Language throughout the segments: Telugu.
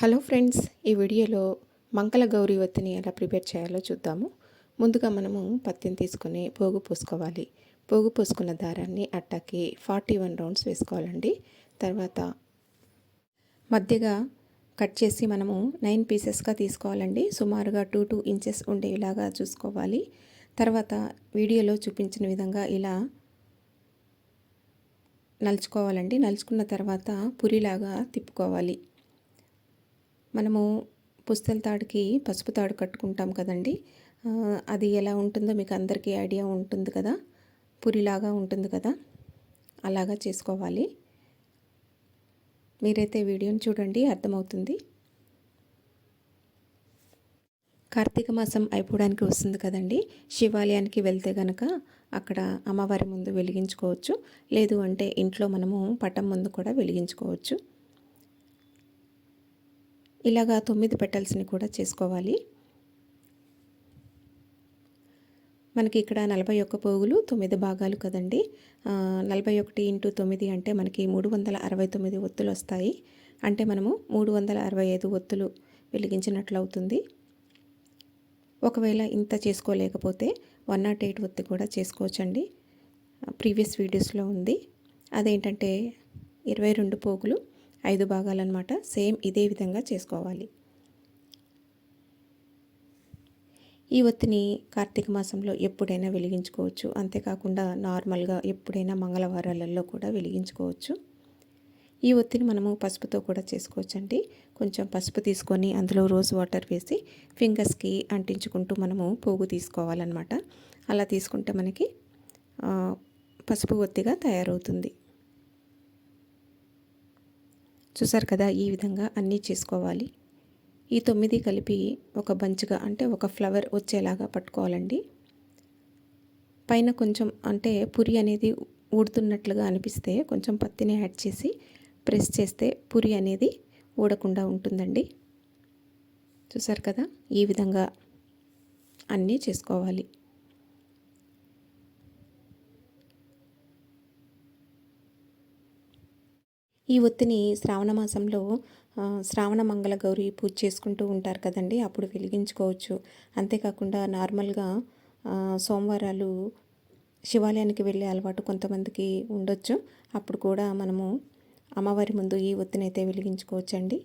హలో ఫ్రెండ్స్ ఈ వీడియోలో మంగళ గౌరీ వత్తిని ఎలా ప్రిపేర్ చేయాలో చూద్దాము. ముందుగా మనము పత్తిని తీసుకొని పోగు పోసుకోవాలి. పోగు పోసుకున్న దారాన్ని అట్టకి ఫార్టీ వన్ రౌండ్స్ వేసుకోవాలండి. తర్వాత మధ్యగా కట్ చేసి మనము నైన్ పీసెస్గా తీసుకోవాలండి. సుమారుగా టూ టూ ఇంచెస్ ఉండేలాగా చూసుకోవాలి. తర్వాత వీడియోలో చూపించిన విధంగా ఇలా నలుచుకోవాలండి. నలుచుకున్న తర్వాత పురిలాగా తిప్పుకోవాలి. మనము పుస్తల తాడుకి పసుపు తాడు కట్టుకుంటాం కదండి. అది ఎలా ఉంటుందో మీకు అందరికీ ఐడియా ఉంటుంది కదా. పురిలాగా ఉంటుంది కదా. అలాగా చేసుకోవాలి. మీరైతే వీడియోని చూడండి అర్థమవుతుంది. కార్తీక మాసం అయిపోవడానికి వస్తుంది కదండి. శివాలయానికి వెళ్తే గనక అక్కడ అమ్మవారి ముందు వెలిగించుకోవచ్చు. లేదు అంటే ఇంట్లో మనము పటం ముందు కూడా వెలిగించుకోవచ్చు. ఇలాగా తొమ్మిది పెటల్స్ని కూడా చేసుకోవాలి. మనకి ఇక్కడ నలభై ఒక్క పోగులు తొమ్మిది భాగాలు కదండి. నలభై ఒకటి ఇంటూ తొమ్మిది అంటే మనకి మూడు వందల అరవై తొమ్మిది ఒత్తులు వస్తాయి. అంటే మనము మూడు వందల అరవై ఐదు ఒత్తులు వెలిగించినట్లు అవుతుంది ఒకవేళ ఇంత చేసుకోలేకపోతే వన్ నాట్ ఎయిట్ ఒత్తి కూడా చేసుకోవచ్చండి. ప్రీవియస్ వీడియోస్లో ఉంది. అదేంటంటే ఇరవై రెండు పోగులు ఐదు భాగాలన్నమాట. సేమ్ ఇదే విధంగా చేసుకోవాలి. ఈ ఒత్తిని కార్తీక మాసంలో ఎప్పుడైనా వెలిగించుకోవచ్చు. అంతేకాకుండా నార్మల్గా ఎప్పుడైనా మంగళవారాలలో కూడా వెలిగించుకోవచ్చు. ఈ ఒత్తిని మనము పసుపుతో కూడా చేసుకోవచ్చండి. కొంచెం పసుపు తీసుకొని అందులో రోజ్ వాటర్ వేసి ఫింగర్స్కి అంటించుకుంటూ మనము పోగు తీసుకోవాలన్నమాట. అలా తీసుకుంటే మనకి పసుపు ఒత్తిగా తయారవుతుంది. చూసారు కదా ఈ విధంగా అన్నీ చేసుకోవాలి. ఈ తొమ్మిది కలిపి ఒక బంచ్గా అంటే ఒక ఫ్లవర్ వచ్చేలాగా పట్టుకోవాలండి. పైన కొంచెం అంటే పురి అనేది ఊడుతున్నట్లుగా అనిపిస్తే కొంచెం పత్తిని యాడ్ చేసి ప్రెస్ చేస్తే పురి అనేది ఊడకుండా ఉంటుందండి. చూసారు కదా ఈ విధంగా అన్నీ చేసుకోవాలి. ఈ ఒత్తిని శ్రావణ మాసంలో శ్రావణ మంగళ గౌరి పూజ చేసుకుంటూ ఉంటారు కదండి. అప్పుడు వెలిగించుకోవచ్చు. అంతేకాకుండా నార్మల్గా సోమవారాలు శివాలయానికి వెళ్ళే అలవాటు కొంతమందికి ఉండొచ్చు. అప్పుడు కూడా మనము అమ్మవారి ముందు ఈ ఒత్తిని అయితే వెలిగించుకోవచ్చండి.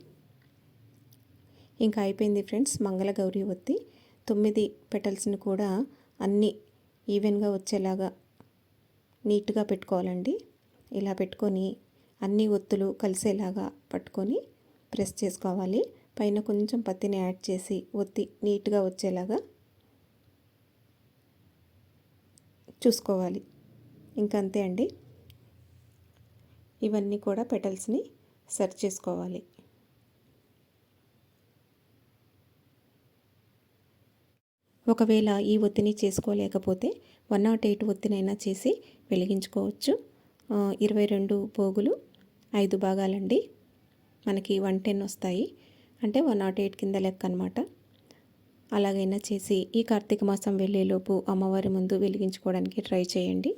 ఇంకా అయిపోయింది ఫ్రెండ్స్ మంగళ గౌరి ఒత్తి. తొమ్మిది పెటల్స్ని కూడా అన్నీ ఈవెన్గా వచ్చేలాగా నీట్గా పెట్టుకోవాలండి. ఇలా పెట్టుకొని అన్ని ఒత్తులు కలిసేలాగా పట్టుకొని ప్రెస్ చేసుకోవాలి. పైన కొంచెం పత్తిని యాడ్ చేసి ఒత్తి నీట్గా వచ్చేలాగా చూసుకోవాలి. ఇంకా అంతే అండి. ఇవన్నీ కూడా పెటల్స్ని సెర్చ్ చేసుకోవాలి. ఒకవేళ ఈ ఒత్తిని చేసుకోలేకపోతే వన్ నాట్ ఎయిట్ ఒత్తినైనా చేసి వెలిగించుకోవచ్చు. ఇరవై రెండు పోగులు ఐదు భాగాలండి. మనకి వన్ టెన్ వస్తాయి. అంటే వన్ నాట్ ఎయిట్ కింద లెక్క అనమాట అలాగైనా చేసి ఈ కార్తీక మాసం వెళ్ళేలోపు అమ్మవారి ముందు వెలిగించుకోవడానికి ట్రై చేయండి.